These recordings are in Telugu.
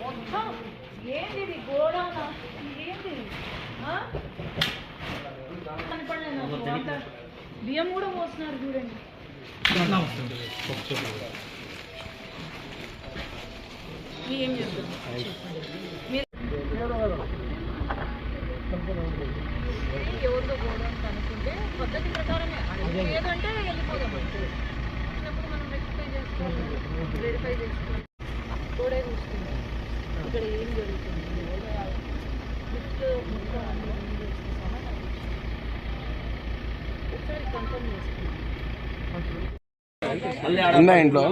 మొత్తం ఏంది గోడౌన్? ఏంది కనపడలేదు బియ్యం కూడా పోస్తున్నారు చూడండి. ఎవరితో గోడౌన్ అనుకుంటే పద్ధతి ప్రకారమే. ఏదంటే వెళ్ళిపోదాం. వచ్చినప్పుడు మనం రెక్టిఫై చేసుకోవాలి. వెరిఫై చేసుకోవాలి. ఇక్కడ ఏం జరుగుతుంది? మొత్తం అన్ని? ఒకసారి కన్ఫర్మ్ ఉందా ఇంట్లో?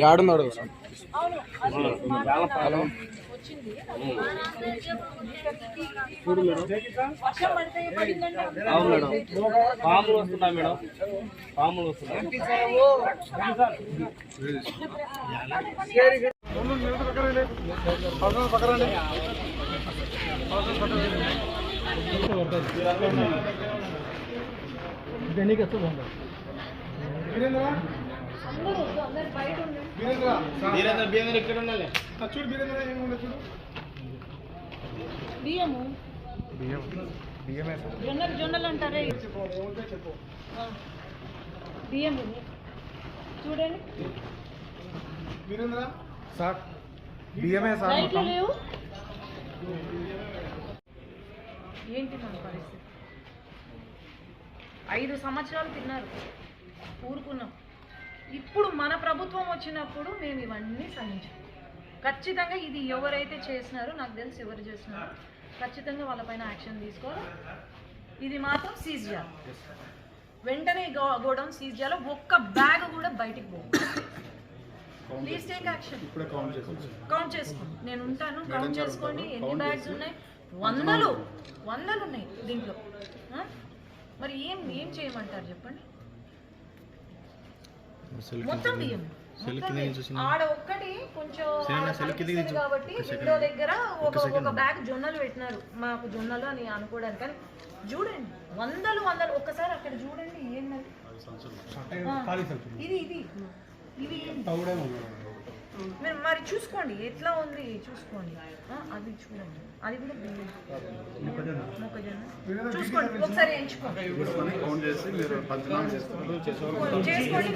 యాడున్నాడు పడిందంటే అవును మేడం. పాములు వస్తున్నాయి మేడం. పాములు వస్తున్నాయి. అందరూ వద్దు, అందరు బయట ఉండండి బీరేంద్ర బీరేంద్ర ఇక్కడ ఉండాలి బియ్యము జొన్నలు జొన్నలు అంటారే ఆ. బియ్యము చూడండి సార్ బియ్యమే లేవు. ఏంటి మన పరిస్థితి? ఐదు సంవత్సరాలు తిన్నారు. ఊరుకున్నాం. ఇప్పుడు మన ప్రభుత్వం వచ్చినప్పుడు మేము ఇవన్నీ సహించాం. ఖచ్చితంగా ఇది ఎవరైతే చేసినారో నాకు తెలిసి ఎవరు చేసినారో ఖచ్చితంగా వాళ్ళపైన యాక్షన్ తీసుకోవాలి. ఇది మాత్రం సీజ్ చేయాలి. వెంటనే గో- గోడౌన్ సీజ్ చేయాలి. ఒక్క బ్యాగ్ కూడా బయటికి పో ప్లీజ్ టేక్ యాక్షన్ కౌంట్ చేసుకోండి నేను ఉంటాను. కౌంట్ చేసుకోండి ఎన్ని బ్యాగ్స్ ఉన్నాయి? వందలు. వందలు ఉన్నాయి దీంట్లో? మరి ఏం ఏం చేయమంటారు చెప్పండి? మొత్తం బియ్యం. ఆడ ఒక్కటి కొంచెం కాబట్టి విండో దగ్గర ఒక ఒక బ్యాగ్ జొన్నలు పెట్టినారు. మాకు జొన్నలు అని అనుకోవడానికి. కానీ చూడండి వందలు వందలు. ఒక్కసారి అక్కడ చూడండి ఏంటది? ఆ, ఇది ఇది. మీరు మరి చూసుకోండి ఎట్లా ఉంది చూసుకోండి. అది చూడండి. అది కూడా మొక్కజొన్న. చూసుకోండి ఒకసారి ఎంచుకోండి చేసుకోండి